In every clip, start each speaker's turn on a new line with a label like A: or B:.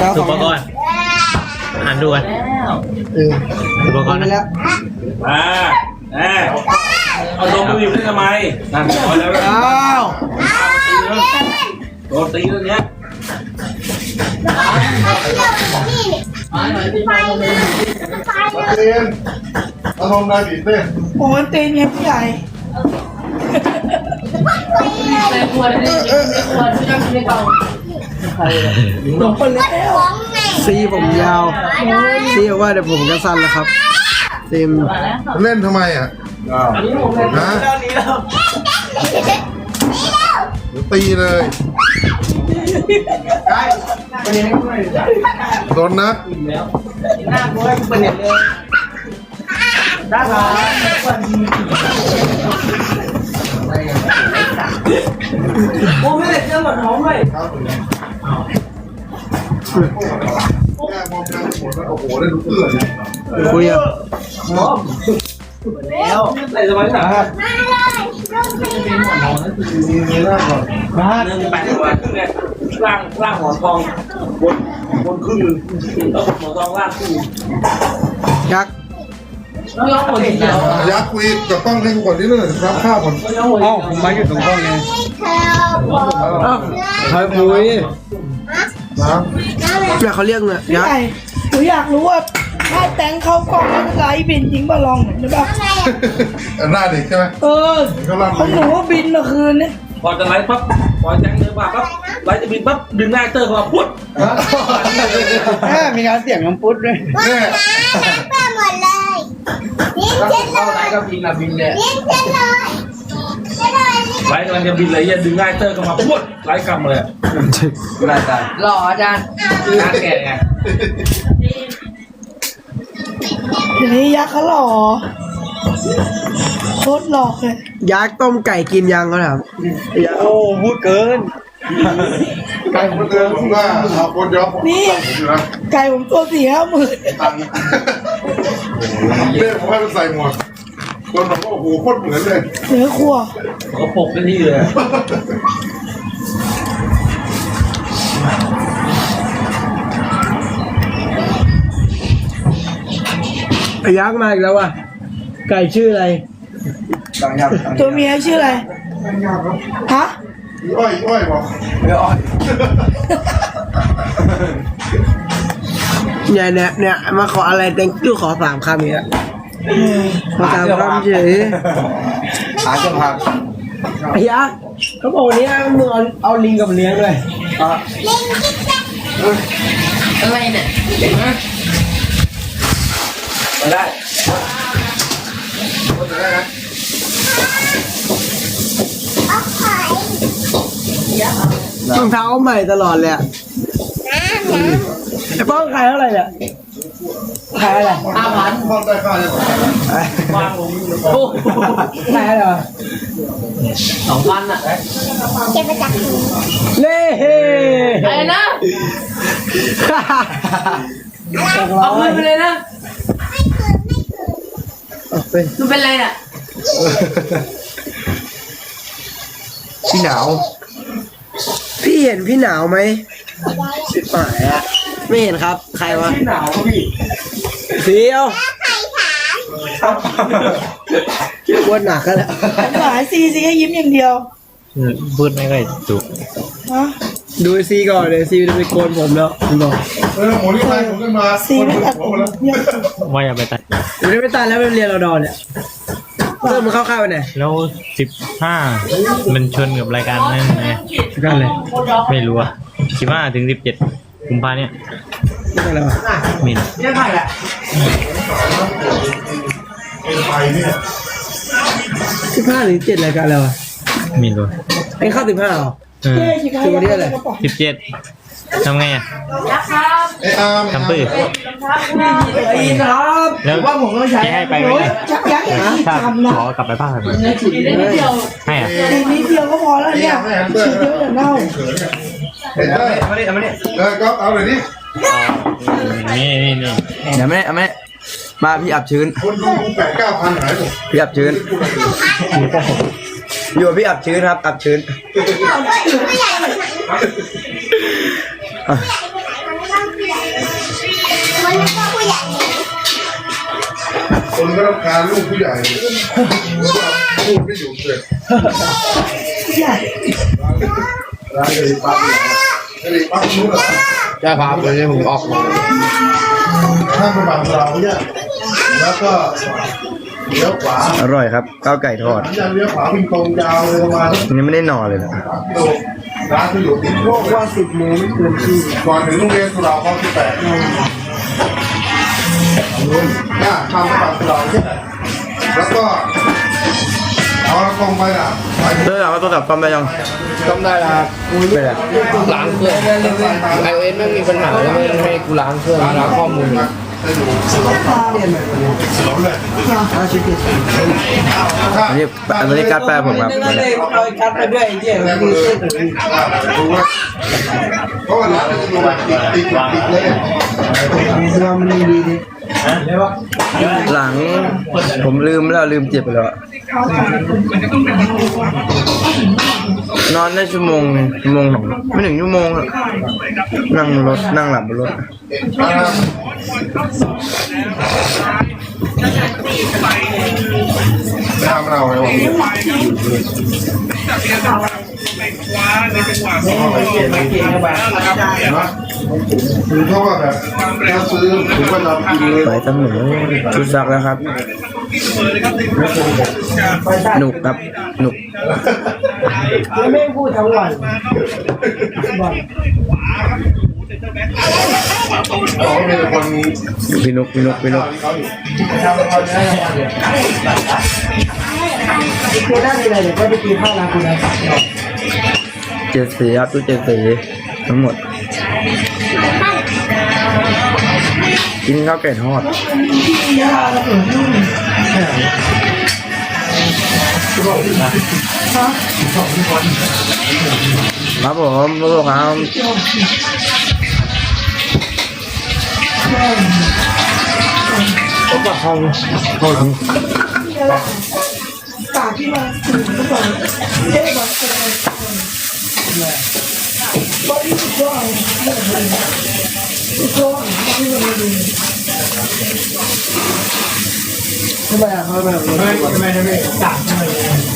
A: แล้ว
B: อุปกรณ์หันดูกัน
A: เออ
B: อุปก
A: เอา
B: รณ์
A: ไป
B: นะ
A: แล้ว
C: อ่าแน่เอาลงไปอยู่ได้ทำไมนั่นพอแล้ว
A: อ้าว
C: โดนตีแล้วเนี้ย
D: เรียนอารมณ์นายบีบเต้น
A: โอ้ยตีนไงผู้ใหญ่
E: ในครัวในในครัวที่นั่งในเตา
A: หลงคนแล้วซีผมยาวซีบอกว่าเดี๋ยวผมจะสั้นแล้วครับเต็ม
D: เล่นทำไมอะนะเดี๋ยวตีเลยโดนนัด
A: โอ้ไม่ได้เจอหมดท้องเลย
D: แก้มองกันหมดแล้วโอ้โหได้ทุกเรื่องเลย
A: คุยอะ
C: ใส่สบายสาหัส
D: มีมีหน้าก่อน
C: หนึ่งแปดวันครึ่งเนี่ยล่างล่างหมอนทองบนบนครึ่งหนึ่งแล้วหมอนทองล่างครึ่ง
A: ยักษ์
E: แล้วเราคนเดียว
D: ยักษ์คุยกับต้องให้ก่อนนิดนึงรับข้าวก่อน
A: อ๋อผมมาอยู่ตรงกล้องไงใครคุย
D: นะ
A: เนี่ยเขาเรียกเนี่ยยักษ์
F: หนูอยากรู้ว่าถ้าแตงเข้ากล่องแล้วไลฟ์บินจริงป่ะลองหน่อยได้ป่ะ
D: หน้าเด็กใช่ไหม
F: เออ
D: เขาลั่น
F: ของหนูว่าบินเมื่อคืนเนี่ย
C: พอจะไล่ปั๊บพอแจ้งเดินมาปั๊บไล่จะบินปั๊บดึงหน้าเตอร์เข้ามาพุด
A: แม่มีการเสียงน้ำพุดด้วย
D: แน่
E: เข้าไหนก็บินละบินเลย
C: ไล่กำลังจะบินเลยอย่าดึงหน้าเตอร์เข้ามาพุดไล่กำเลย
E: หล่ออาจารย์หน้าแก่ไง
F: ทีนี้ยักษ์เขาหล่อโคตรหลอกเลย
A: ยักษ์ต้มไก่กินยังเขาถามยักษ์โอ้พูดเกิน
D: ใครคนเดินผมว่าเอาคนยอมผมอยู่นะ
F: ไก่ผมตัวสี่ห้าหมื่น
D: ตังค์เล่ผมให้มันใส่หมวก คนบอกว่าโอ้โหโคตรเหมือนเลย
F: เหนือครัว
C: เขาปกกันที่เลย
A: ยักษ์มาอีกแล้วว่ะ ไก่ชื่ออะไร
F: ตัวเมียชื่ออะไรฮะ
D: อ้อยอ้อยบอก
A: เนี่ยเนี่ยเนี่ยมาขออะไรแตงกิ้วขอสามคำเนี่ย มาสามคำเฉย
D: หาจะพัก
A: ไอ้ยักษ์เขาบอกวันนี้มึงเอาเอาลิงกับเลี้ยงด้วย
E: อะไรเนี่ย
C: มาได้
A: รองเท้าใหม่ตลอดเลยอะไอ้ป้องขายเท่าไหร่เนี่ย ขายอะไร
E: ห้าพัน
D: ห้องได้ค่าจะบอก
C: วางลง
E: โอ้
A: ขายอะไรวะ
E: สองพันอะ
A: เล่
E: อะไรนะเอาเงินไปเลยนะ
A: เอาไป
E: มันเป็นไรน่ะ
D: ที่หนาว
A: พี่เห็นพี่หนาวไหมชิบหายอะ ไม่เห็นครับ ใครวะ
D: ที่หนาวพี่
A: เสียวอ้วนหนักกันแล้ว
F: หมายซีซีให้ยิ้มอย่างเดียว
B: พูดไม่ค่อยถูก
F: ฮะ
A: ดูไอ้ซีก่อนเดี๋ยวซีจะไปโกนผมแล้วผมบอก
D: เออหมูนี่ไปผมขึ้นมา
F: ซีไม่ตัด
D: หัว
F: ผม
D: หมดแล้ว
F: เนี่ย
B: ว่าอย่าไปตัด
A: เดี๋ยวไม่ตายแล้วไปเรียนรอดอเนี่ยเริ่มมันเข้าข้าวไปไหน
B: แล้วสิบห้ามันชนกับรายการนั่นไง
A: กันเลย
B: ไม่รู้อะสิบห้าถึงสิบเจ็ดกุมภาเนี่ย
A: กันเลยวะ
B: ไมิน
D: ไปเนี่ย
A: สิบห้าหรือเจ็ดรายการแล้วอะ
B: ไม่รู้
A: ไอ้เข้าสิบห้าเหรอ
B: เออ
F: เท่ชิคาย
A: คือวันนี้อะไร
B: สิบเจ็ดทำไงอะ
D: ไอ้อาร์ม
B: ทำปื้อ
A: ไอ้ครับ
B: แล้วว่าผมต้องใช้ให้ไปไหมเนี่ย
F: ยักษ์ยักษ์อย่างที่
B: ถ้า
F: ทำนะ
B: ขอกลับไปภาคไหน
E: ฉีดได้นิดเดียว
B: ให้อะ
F: ตีนิดเดียวก็พอแล้วเนี่ยฉีดเยอะเดี๋ยวเน่า
D: เห็นได้เอามาดิเอามาดิเออก็เอาเลยดิ
B: นี่นี่นี่
G: เดี๋ยวไม่ได้เอาไม่ได้มาพี่อับชื้น
D: คนดูแปดเก้าพันหายหมด
G: พี่อับชื้น อยู่กับพี่อับชื้นครับอับชื้น
D: คนก็ต้องการลูกผู้ใหญ่พูดไม่หยุดเลย
F: ใหญ่
D: ร้านเลยปั๊บเลยปั๊บนู้นอะ
A: ได้ครับเดี๋ยวผมออกมา
D: ถ้าเป็นแบบเราเนี่ยแล้วก็เลี้ยวขวา
G: อร่อยครับข้าวไก่ทอด
D: จะเลี้ยวขวาเป็นตรงยาวเลยประมาณสัก
G: ยังไม่ได้นอนเลยนะ
D: โลร้านที่อยู่ติดโลกว่าสิบโมงไม่เกินที่ก่อนถึงโรงเรียนสุราพรที่แปดน่าทำแบบสุราที่แปดแล้วก็ เอาตรงไปอะไป
G: เออเอาโทรศัพท์ซ่อมได้ยัง
A: ต้มได้แล้วครับ
G: ไม่ได้
A: ล้างเครื่องไอโอเอสไม่มีปัญหาแล้วไม่ให้กูล้างเครื่องล้างข้อมูล
D: จะอยู่สลบเลย
G: อันนี้อันนี้การดแปลผมครับ
F: เอาคัดไปด้วยไอ้เหี้ย
D: ดูว่าเพราะว่าร้านจะดูแบบติดติดติดเลย
G: หลังผมลืมแล้วลืมเจ็บไปแล้วอะนอนได้ชั่วโมงหนึ่งชั่วโมงสองไม่ถึงชั่วโมงอะนั่งรถนั่งหลับบนรถ
D: ทำเราไงวะ คือเขาว่าแบบถ้าซื้อถึงก็จะกินเลย
G: ไปตั้งหนูชุดซักแล้วครับ หนุกครับ หนุก
F: ไม่พูดทั้งวัน
D: เขาเป็นคน
G: พี่นุกพี่นุกพี่นุก
F: คือได้เลยเดี๋ยวก็ไปกินข้าวร้านคุณนะ
G: เจ็ดสีครับชุดเจ็ดสีทั้งหมด กินข้าวไก่ทอดครับผมลูกครับ
F: ตาที่มาถึงก็บอกเจ๊บอกเป็นอะไรบอดี้สุดยอด สุดยอดที่มันดีทำไมทำไมทำไมทำไมกากทำไม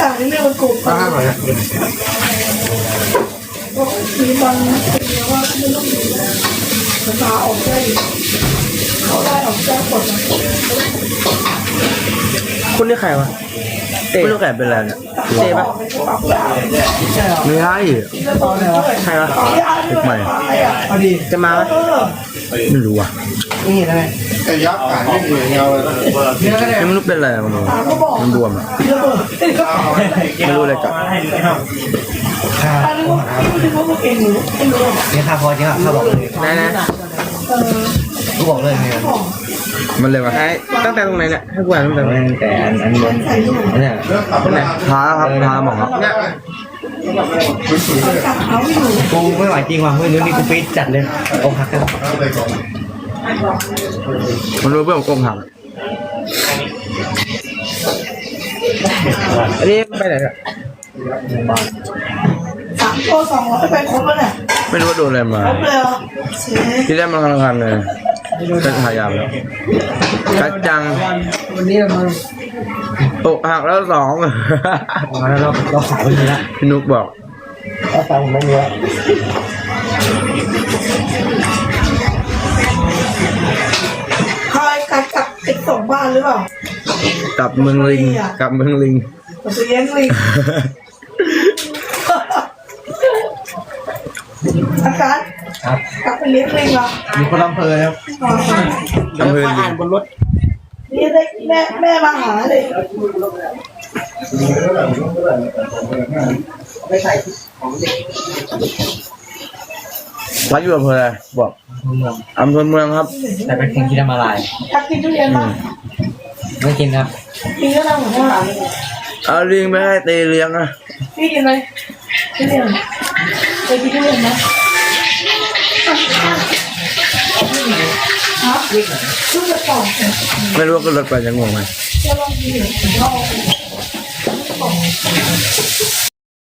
F: กาดนี่เรื่องมันโกง
D: ห้าหน่อย
F: เพราะมีบางเป็นเยว่าไม่ต้องดูมันตาออกได้เขาได้ออกได้หมด
A: คุณนี่ใครวะ
G: ไม่รู้แก่เป็นอะไรเนี่ย
F: เจ๊ป่ะใช่เหรอ
G: ไม่ใช่
F: ตอนไหนวะ
A: ใครวะ
G: เด็กใหม่
F: พอดี
A: จะมาไหม
F: เออ
G: ไม่รู้อะ
F: นี่เห็นไหม
D: ไอ้ยักษ์ขายไม่เหนื่อยเงาเลย
G: ยังไม่รู้เป็นอะไรมัน
F: ตาก็บอก
G: มันบวมอะ
F: ระเบิด
G: ไม่รู้อะไรกับ
F: ตานึกว่านึกว่าพวกเองรู้ไม่รู้
A: เนี่ยข้าพอจริงอะข้าบอกเลยนะนะ
F: เออ
A: กูบอกเลยเนี่ย
G: มันเลยวะ
A: ตั้งแต่ตรงไหนเนี่ยให้กูอ่านตั้งแต่ตั้งแต่อันอันบน
F: ใส่ลูก
A: อันเนี้ย
D: เลิกขับรถ
G: พาครับพาหมอครับ
A: เนี่ย
D: สวยๆเลย
F: กัดเขาอยู่
A: กูไม่ไหวจริงว่ะเฮ้ยนู้นนี่กูปี๊ดจัดเลยอกหักกัน
D: อะไรก่อน
G: มันรู้เพื่อนอกหัก
A: อันนี้ไปไหนอะ
F: สามตัวสองร้อยไปครบแล้วเนี่ย
G: ไม่รู้ว่าโดนอะไรมา
F: ครบเลยเหรอเชฟ
G: ที่แรกมันกำลังคันเลย ก็พยายามแล้วกัดจัง
A: วันนี้เรา
G: อกหักแล้วสอง
A: เราเราเราขายวันนี้ละ
G: พี่นุกบอก
A: เราขายผมไม่เยอะ
F: ใครกัดกับติดส่งบ้านหรือเปล่าก
G: ลับเมืองลิงกลับเมืองลิง
F: ผมจะเลี้ยงลิงอาการ กลับไปเลี้ยงลิงเหรอ
A: มีคนอำเภอครับ
G: อำเภอลิง
F: นี่ได้แม่แม่มาหาเลย
G: วัดอยู่อำเภออะไรบอกอำเภอเมืองครับ
A: แต่เป็นคนที่ทำอะไร
F: อยากกินทุเรียนป่ะ
A: ไม่กินครับ
F: กินก็ทำเหมือนว่า
G: เอาลิงไปให้ตีเลี้ยงอะ
F: พี่กินเลยทุเรียนเคยกินทุเรียนไหม
G: ไม่รู้ก็รถไปจะงงไหม